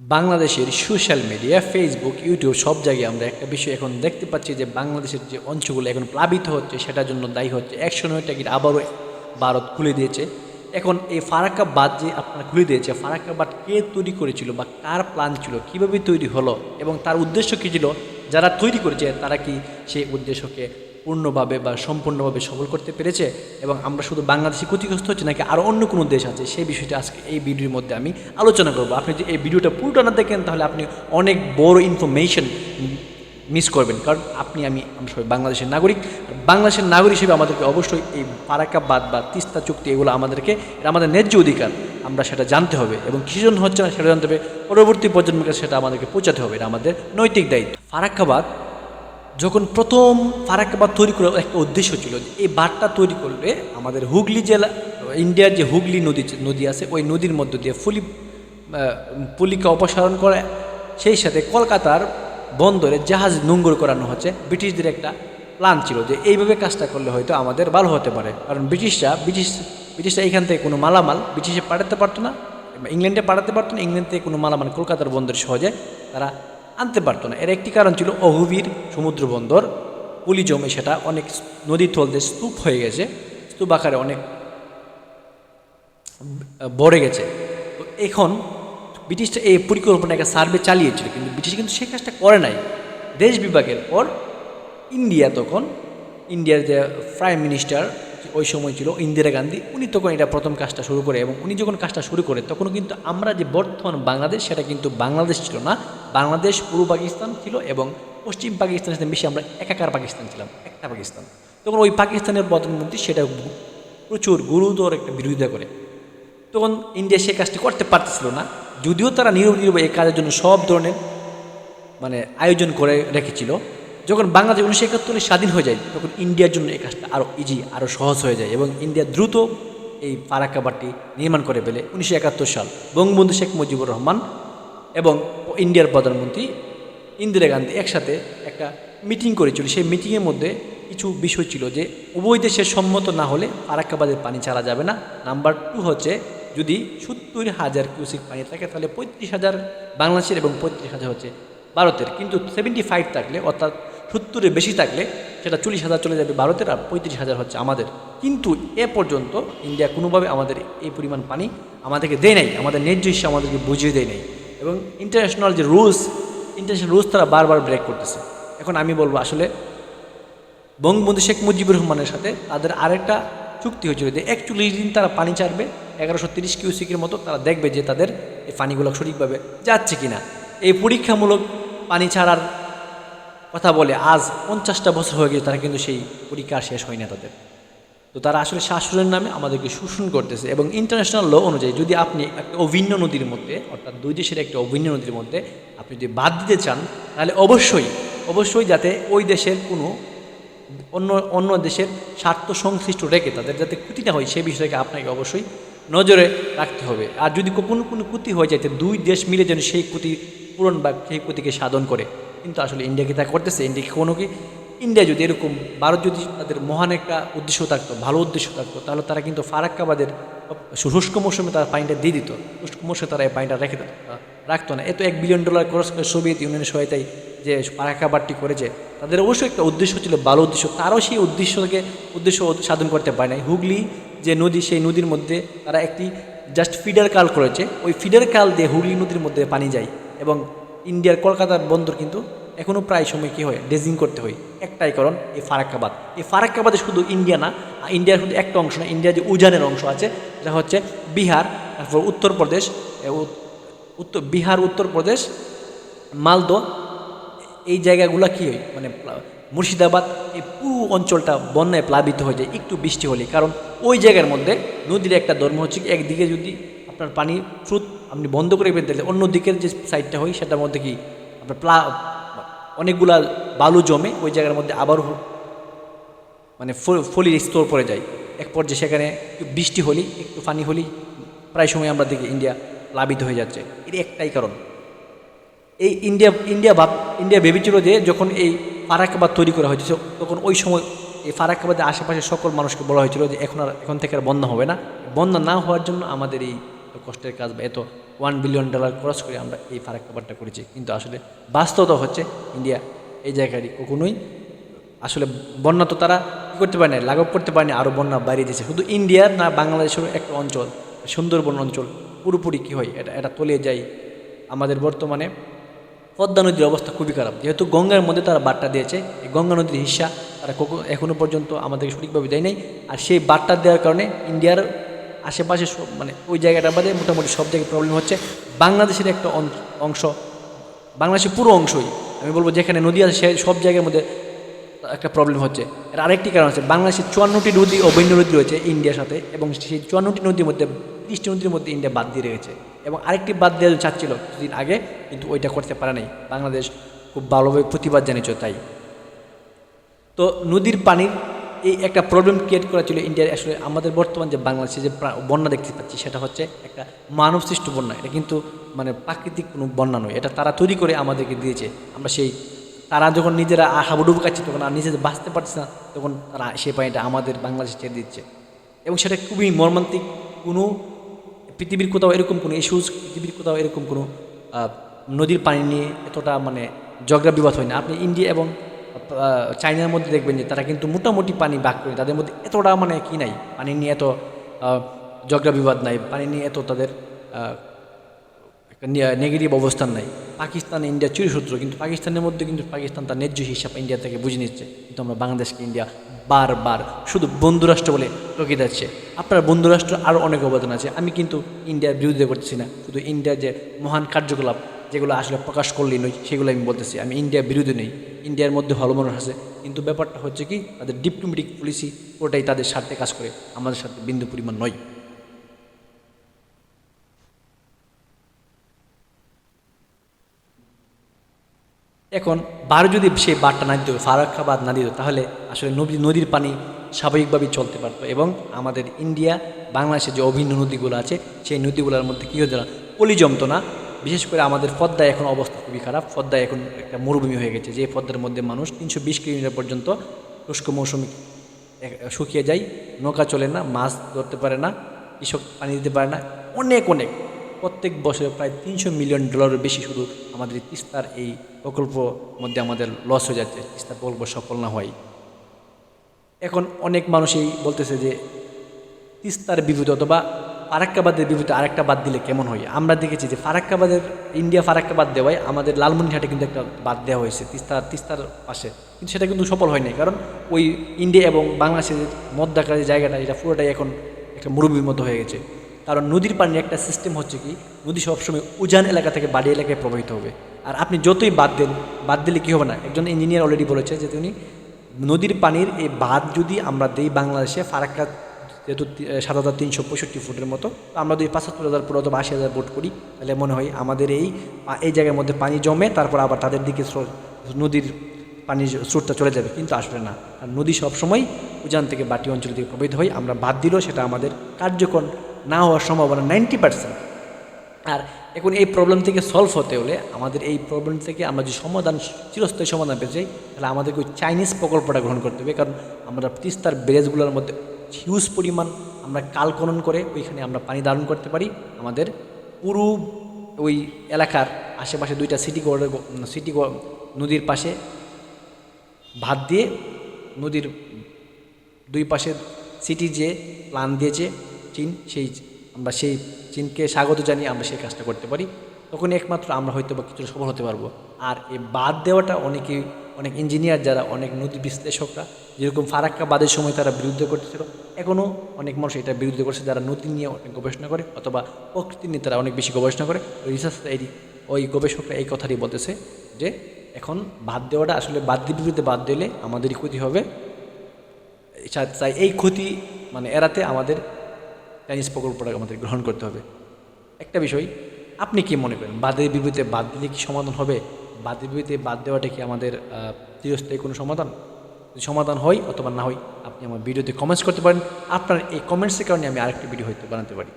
বাংলাদেশের social media Facebook YouTube সব জায়গায় আমরা একটা বিষয় এখন দেখতে পাচ্ছি যে বাংলাদেশের যে অঞ্চলগুলো এখন প্লাবিত হচ্ছে, সেটার জন্য দায়ী হচ্ছে। একশো নয় টাকির আবারও ভারত খুলে দিয়েছে। এখন এই ফারাক্কা বাদ যে আপনারা খুলে দিয়েছে ফারাক্কা বাদ কে তৈরি করেছিল বা কার প্ল্যান ছিল, কীভাবে তৈরি হলো এবং তার উদ্দেশ্য কী ছিল, যারা তৈরি করেছে, তারা কি সেই উদ্দেশ্যকে পূর্ণভাবে বা সম্পূর্ণভাবে সফল করতে পেরেছে এবং আমরা শুধু বাংলাদেশে ক্ষতিগ্রস্ত হচ্ছে নাকি আরও অন্য কোনো দেশ আছে, সেই বিষয়টা আজকে এই ভিডিওর মধ্যে আমি আলোচনা করব। আপনি যদি এই ভিডিওটা পুরোটা না দেখেন, তাহলে আপনি অনেক বড় ইনফরমেশন মিস করবেন। কারণ আপনি, আমি, আমরা সবাই বাংলাদেশের নাগরিক। বাংলাদেশের নাগরিক হিসেবে আমাদেরকে অবশ্যই এই ফারাক্কাবাদ বা তিস্তা চুক্তি, এগুলো আমাদেরকে এটা আমাদের ন্যায্য অধিকার। আমরা সেটা জানতে হবে এবং কিছু জন হচ্ছে না সেটা জানতে হবে। পরবর্তী প্রজন্মকে সেটা আমাদেরকে পৌঁছাতে হবে। এটা আমাদের নৈতিক দায়িত্ব। ফারাক্কাবাদ যখন প্রথম ফারাক্কাবাদ তৈরি করার একটা উদ্দেশ্য ছিল যে এই বাঁধটা তৈরি করলে আমাদের হুগলি জেলা, ইন্ডিয়ার যে হুগলি নদী নদী আছে, ওই নদীর মধ্য দিয়ে ফুলি পলিকা অপসারণ করে, সেই সাথে কলকাতার বন্দরে জাহাজ নোঙ্গর করানো হচ্ছে। ব্রিটিশদের একটা প্ল্যান ছিল যে এইভাবে কাজটা করলে হয়তো আমাদের ভালো হতে পারে। কারণ ব্রিটিশরা, ব্রিটিশ, ব্রিটিশরা এখান থেকে কোনো মালামাল ব্রিটিশে পাঠাতে পারতো না, ইংল্যান্ডে পাঠাতে পারতো না, ইংল্যান্ড থেকে কোনো মালামাল কলকাতার বন্দরে সহজে তারা আনতে পারতো না। এর একটি কারণ ছিল অহুবীর সমুদ্র বন্দর পুলি জমে সেটা অনেক নদীর তলতে স্তূপ হয়ে গেছে। স্তূপ আকারে অনেক বড়ে গেছে। তো এখন ব্রিটিশটা এই পরিকল্পনা একটা সার্ভে চালিয়েছিল, কিন্তু ব্রিটিশ কিন্তু সে কাজটা করে নাই। দেশ বিভাগের পর ইন্ডিয়া তখন, ইন্ডিয়ার যে প্রাইম মিনিস্টার ওই সময় ছিল, ইন্দিরা গান্ধী, উনি তখন এটা প্রথম কাজটা শুরু করে এবং উনি যখন কাজটা শুরু করে, তখন কিন্তু আমরা যে বর্তমান বাংলাদেশ, সেটা কিন্তু বাংলাদেশ ছিল না। বাংলাদেশ, পূর্ব পাকিস্তান ছিল এবং পশ্চিম পাকিস্তানের সাথে মিশে আমরা একাকার পাকিস্তান ছিলাম, একটা পাকিস্তান। তখন ওই পাকিস্তানের প্রধানমন্ত্রী সেটা প্রচুর গুরুতর একটা বিরোধিতা করে। তখন ইন্ডিয়া সে কাজটি করতে পারতেছিল না, যদিও তারা নীরব নীরব এই কাজের জন্য সব ধরনের মানে আয়োজন করে রেখেছিল। যখন বাংলাদেশ উনিশশো একাত্তরে স্বাধীন হয়ে যায়, তখন ইন্ডিয়ার জন্য এই কাজটা আরও ইজি আরও সহজ হয়ে যায় এবং ইন্ডিয়া দ্রুত এই ফারাক্কাবাদটি নির্মাণ করে ফেলে উনিশশো একাত্তর সাল। বঙ্গবন্ধু শেখ মুজিবুর রহমান এবং ইন্ডিয়ার প্রধানমন্ত্রী ইন্দিরা গান্ধী একসাথে একটা মিটিং করেছিল। সেই মিটিংয়ের মধ্যে কিছু বিষয় ছিল যে, উভয় দেশের সম্মত না হলে ফারাক্কাবাদের পানি ছাড়া যাবে না। নাম্বার টু হচ্ছে, যদি সত্তর হাজার কিউসিক পানি থাকে, তাহলে পঁয়ত্রিশ হাজার বাংলাদেশের এবং পঁয়ত্রিশ হাজার হচ্ছে ভারতের। কিন্তু সেভেন্টি ফাইভ থাকলে অর্থাৎ সত্তরের বেশি থাকলে সেটা চল্লিশ হাজার চলে যাবে ভারতের আর পঁয়ত্রিশ হাজার হচ্ছে আমাদের। কিন্তু এ পর্যন্ত ইন্ডিয়া কোনোভাবে আমাদের এই পরিমাণ পানি আমাদেরকে দেয় নাই, আমাদের ন্যায্য হিসেবে আমাদেরকে বুঝিয়ে দেয় নাই এবং ইন্টারন্যাশনাল যে রুলস ইন্টারন্যাশনাল রুলস তারা বারবার ব্রেক করতেছে। এখন আমি বলব আসলে বঙ্গবন্ধু শেখ মুজিবুর রহমানের সাথে তাদের আরেকটা চুক্তি হয়েছিল যে একচল্লিশ দিন তারা পানি ছাড়বে, এগারোশো তিরিশ কিউসিকের মতো তারা দেখবে যে তাদের এই পানিগুলো সঠিকভাবে যাচ্ছে কিনা। এই পরীক্ষামূলক পানি ছাড়ার কথা বলে, আজ পঞ্চাশটা বছর হয়ে গেছে, তারা কিন্তু সেই পরীক্ষা শেষ হয় না তাদের। তো তারা আসলে শাসনের নামে আমাদেরকে শোষণ করতেছে এবং ইন্টারন্যাশনাল ল অনুযায়ী যদি আপনি একটা অভিন্ন নদীর মধ্যে, অর্থাৎ দুই দেশের একটা অভিন্ন নদীর মধ্যে আপনি যদি বাদ দিতে চান, তাহলে অবশ্যই অবশ্যই যাতে ওই দেশের কোনো অন্য অন্য দেশের স্বার্থ সংশ্লিষ্ট রেখে তাদের যাতে ক্ষতি না হয় সেই বিষয়টাকে আপনাকে অবশ্যই নজরে রাখতে হবে। আর যদি কোনো কোনো ক্ষতি হয়ে যায় দুই দেশ মিলে যেন সেই ক্ষতি পূরণ বা সেই ক্ষতিকে সাধন করে। কিন্তু আসলে ইন্ডিয়া কি তা করতেছে। ইন্ডিয়া কোনো কি? ইন্ডিয়া যদি এরকম ভারত যদি তাদের মহান একটা উদ্দেশ্য থাকতো, ভালো উদ্দেশ্য থাকতো, তাহলে তারা কিন্তু ফারাক্কাবাদের শুষ্ক মৌসুমে তারা পানিটা দিয়ে দিত। শুষ্ক মৌসুমে তারা এই পানিটা রেখে রাখতো না। এত এক বিলিয়ন ডলার খরচ করে সোভিয়েত ইউনিয়নের সহায়তায় যে ফারাক্কাবাদটি করেছে, তাদের অবশ্যই একটা উদ্দেশ্য ছিল ভালো উদ্দেশ্য। তারাও সেই উদ্দেশ্যকে, উদ্দেশ্য সাধন করতে পারে নাই। হুগলি যে নদী, সেই নদীর মধ্যে তারা একটি জাস্ট ফিডার কাল করেছে। ওই ফিডার কাল দিয়ে হুগলি নদীর মধ্যে পানি যায় এবং ইন্ডিয়ার কলকাতার বন্দর কিন্তু এখনও প্রায় সময় কী হয়, ড্রেজিং করতে হয়। একটাই কারণ, এই ফারাক্কাবাদ। এই ফারাক্কাবাদে শুধু ইন্ডিয়া না ইন্ডিয়ার শুধু একটা অংশ না, ইন্ডিয়ার যে উজানের অংশ আছে যেটা হচ্ছে বিহার, তারপর উত্তরপ্রদেশ উত্তর, বিহার, উত্তরপ্রদেশ মালদো এই জায়গাগুলো কী হয় মানে মুর্শিদাবাদ, এই পুরো অঞ্চলটা বন্যায় প্লাবিত হয়ে যায়, একটু বৃষ্টি হলে কারণ ওই জায়গার মধ্যে নদীর একটা ধর্ম হচ্ছে একদিকে যদি আপনার পানি স্রোত আপনি বন্ধ করে ফেলতে দিলে অন্য দিকের যে সাইডটা হয়, সেটার মধ্যে কি আপনার প্লা অনেকগুলা বালু জমে ওই জায়গার মধ্যে আবার মানে ফলির স্তর পড়ে যায়। এক পর্যায়ে সেখানে বৃষ্টি হলেই, একটু পানি হলেই প্রায় সময় আমরা দেখি ইন্ডিয়া প্লাবিত হয়ে যাচ্ছে। এর একটাই কারণ। এই ইন্ডিয়া ইন্ডিয়া ভাব, ইন্ডিয়া ভেবেছিল যে যখন এই ফারাক্কাবাদ তৈরি করা হয়েছে, তখন ওই সময় এই ফারাক্কাবাদের আশেপাশে সকল মানুষকে বলা হয়েছিল যে এখন আর, এখন থেকে আর বন্যা হবে না। বন্যা না হওয়ার জন্য আমাদের এই কষ্টের কাজ বা এত ওয়ান বিলিয়ন ডলার খরচ করে আমরা এই ফারাক বাঁধটা করেছি। কিন্তু আসলে বাস্তবতা হচ্ছে ইন্ডিয়া এই জায়গাটি কখনোই আসলে বন্যা তো তারা কী করতে পারে না লাঘব করতে পারে না আরও বন্যা বাড়িয়ে দিয়েছে। শুধু ইন্ডিয়ার না বাংলাদেশের একটা অঞ্চল, সুন্দরবন অঞ্চল, পুরোপুরি কী হয়, এটা এটা তলিয়ে যায়। আমাদের বর্তমানে পদ্মা নদীর অবস্থা খুবই খারাপ। যেহেতু গঙ্গার মধ্যে তারা বার্তা দিয়েছে, এই গঙ্গা নদীর হিস্সা তারা এখনও পর্যন্ত আমাদেরকে সঠিকভাবে দেয় নাই। আর সেই বার্তা দেওয়ার কারণে ইন্ডিয়ার আশেপাশে মানে ওই জায়গাটা বাদে মোটামুটি সব জায়গায় প্রবলেম হচ্ছে। বাংলাদেশের একটা অংশ, বাংলাদেশের পুরো অংশই, আমি বলব যেখানে নদী আছে, সে সব জায়গার মধ্যে একটা প্রবলেম হচ্ছে। এর আরেকটি কারণ আছে বাংলাদেশের চুয়ান্নটি নদী ও বন্য নদী রয়েছে ইন্ডিয়ার সাথে, এবং সেই চুয়ান্নটি নদীর মধ্যে, তিরিশটি নদীর মধ্যে ইন্ডিয়া বাদ দিয়ে রেখেছে এবং আরেকটি বাদ দেওয়া চাচ্ছিল কিছুদিন আগে, কিন্তু ওইটা করতে পারে নাই। বাংলাদেশ খুব ভালোভাবে প্রতিবাদ জানিয়েছে তাই। তো নদীর পানির এই একটা প্রবলেম ক্রিয়েট করা ছিল ইন্ডিয়ার আসলে আমাদের বর্তমান যে বাংলাদেশে যে বন্যা দেখতে পাচ্ছি, সেটা হচ্ছে একটা মানব সৃষ্ট বন্যা। এটা কিন্তু মানে প্রাকৃতিক কোনো বন্যা নয়। এটা তারা তৈরি করে আমাদেরকে দিয়েছে। আমরা সেই তারা যখন নিজেরা হাবুডুবু খাচ্ছি, তখন আর নিজেদের বাঁচতে পারছে না, তখন তারা সেই পানিটা আমাদের বাংলাদেশে ছেড়ে দিচ্ছে। এবং সেটা খুবই মর্মান্তিক কোনো পৃথিবীর কোথাও এরকম কোনো ইস্যুস পৃথিবীর কোথাও এরকম কোনো নদীর পানি নিয়ে এতটা মানে ঝগড়া বিবাদ হয় না আপনি ইন্ডিয়া এবং আহ, চায়নার মধ্যে দেখবেন যে তারা কিন্তু মোটামুটি পানি ভাগ করে তাদের মধ্যে এতটা মানে কি নাই পানি নিয়ে এত ঝগড়া বিবাদ নাই পানি নিয়ে এত তাদের নেগেটিভ অবস্থান নাই। পাকিস্তান ইন্ডিয়া চিরসূত্র কিন্তু পাকিস্তানের মধ্যে কিন্তু পাকিস্তান তার ন্যায্য হিসাব ইন্ডিয়া থেকে বুঝে নিচ্ছে। কিন্তু আমরা বাংলাদেশকে ইন্ডিয়া বারবার শুধু বন্ধুরাষ্ট্র বলে টকে যাচ্ছে আপনার বন্ধুরাষ্ট্র আরও অনেক অবদান আছে আমি কিন্তু ইন্ডিয়ার বিরোধিতা করতেছি না। শুধু ইন্ডিয়ার যে মহান কার্যকলাপ যেগুলো আসলে প্রকাশ করলেই নয়, সেগুলো আমি বলতেছি। আমি ইন্ডিয়ার বিরোধী নেই, ইন্ডিয়ার মধ্যে ভালো মানুষ আছে। কিন্তু ব্যাপারটা হচ্ছে কি, তাদের ডিপ্লোমেটিক পলিসি পুরোটাই তাদের স্বার্থে কাজ করে, আমাদের সাথে বিন্দু পরিমাণ নয়। এখন বার যদি সে বারটা না দিত ফারাক্কা বাদ না দিত, তাহলে আসলে নদী, নদীর পানি স্বাভাবিকভাবেই চলতে পারতো। এবং আমাদের ইন্ডিয়া, বাংলাদেশের যে অভিন্ন নদীগুলো আছে, সেই নদীগুলোর মধ্যে কী হতো না, পলি জমতো না। বিশেষ করে আমাদের পদ্মায় এখন অবস্থা খুবই খারাপ। পদ্মায় এখন একটা মরুভূমি হয়ে গেছে। যে পদ্মার মধ্যে মানুষ তিনশো বিশ কিলোমিটার পর্যন্ত শুষ্ক মৌসুমি শুকিয়ে যায়। নৌকা চলে না, মাছ ধরতে পারে না, কৃষক পানি দিতে পারে না। অনেক অনেক। প্রত্যেক বছরে প্রায় তিনশো মিলিয়ন ডলারের বেশি শুধু আমাদের তিস্তার এই প্রকল্প মধ্যে আমাদের লস হয়ে যাচ্ছে। তিস্তা প্রকল্প সফল না হয়। এখন অনেক মানুষই বলতেছে যে তিস্তার বিভূত অথবা ফারাক্কাবাদের বিভূত আরেকটা বাদ দিলে কেমন হয়? আমরা দেখেছি যে ফারাক্কাবাদের ইন্ডিয়া ফারাক্কাবাদ দেওয়ায় আমাদের লালমনিরহাটে কিন্তু একটা বাদ দেওয়া হয়েছে তিস্তার তিস্তার পাশে। কিন্তু সেটা কিন্তু সফল হয়নি, কারণ ওই ইন্ডিয়া এবং বাংলাদেশের মধ্যাকার যে জায়গাটা, এটা পুরোটাই এখন একটা মরুভূমির মতো হয়ে গেছে। কারণ নদীর পানির একটা সিস্টেম হচ্ছে কি, নদী সবসময় উজান এলাকা থেকে বাড়ি এলাকায় প্রবাহিত হবে। আর আপনি যতই বাদ দেন, বাদ দিলে কী হবে না? একজন ইঞ্জিনিয়ার অলরেডি বলেছে যে তিনি নদীর পানির এই বাদ যদি আমরা দেই বাংলাদেশে, ফারাক্কা যেহেতু সাত হাজার তিনশো পঁয়ষট্টি ফুটের মতো। আমরা যদি পঁচাত্তর হাজার ফুট অথবা আশি হাজার ফুট করি, তাহলে মনে হয় আমাদের এই এই জায়গার মধ্যে পানি জমে, তারপর আবার তাদের দিকে নদীর পানির স্রোতটা চলে যাবে, কিন্তু আসবে না। আর নদী সবসময় উজান থেকে বাটি অঞ্চল থেকে প্রবাহিত হয়, আমরা বাদ দিলেও সেটা আমাদের কার্যকর না হওয়ার সম্ভাবনা নাইনটি পার্সেন্ট। আর এখন এই প্রবলেম থেকে সলভ হতে হলে আমাদের এই প্রবলেম থেকে আমরা যে সমাধান, চিরস্থায়ী সমাধান চাই, তাহলে আমাদেরকে ওই চাইনিজ প্রকল্পটা গ্রহণ করতে হবে, কারণ আমরা তিস্তার ব্যারেজগুলোর মধ্যে হিউজ পরিমাণ আমরা কালকনন করে ওইখানে আমরা পানি ধারণ করতে পারি। আমাদের পুরো ওই এলাকার আশেপাশে দুইটা সিটি সিটি নদীর পাশে ভাত দিয়ে নদীর দুই পাশে সিটি যে প্ল্যান দিয়েছে চীন, সেই আমরা সেই চীনকে স্বাগত জানিয়ে আমরা সেই কাজটা করতে পারি। তখন একমাত্র আমরা হয়তো বা কিছুটা সফল হতে পারব। আর এই বাদ দেওয়াটা অনেকেই অনেক ইঞ্জিনিয়ার যারা, অনেক নদী বিশ্লেষকরা, যেরকম ফারাক্কা বাদের সময় তারা বিরুদ্ধে করতেছিল এখনও অনেক মানুষ এটা বিরুদ্ধে করছে, যারা নদী নিয়ে অনেক গবেষণা করে, অথবা প্রকৃতি নিয়ে তারা অনেক বেশি গবেষণা করে। রিসার্চ এই, ওই গবেষকরা এই কথাটি বলতেছে যে, এখন বাদ দেওয়াটা আসলে বাদ দিয়ে বিরুদ্ধে বাদ দিলে আমাদেরই ক্ষতি হবে। তাই এই ক্ষতি মানে এড়াতে আমাদের চাইনিজ প্রকল্পটা আমাদের গ্রহণ করতে হবে। একটা বিষয়, আপনি কি মনে করেন বাদের বিরুদ্ধে বাদ দিলে কি সমাধান হবে? বাদের বিবৃতিতে বাদ দেওয়াটা কি আমাদের চিরস্থায়ী কোনো সমাধান? সমাধান হয় অথবা না হয়, আপনি আমার ভিডিওতে কমেন্টস করতে পারেন। আপনার এই কমেন্টসের কারণে আমি আরেকটি ভিডিও হয়তো বানাতে পারি।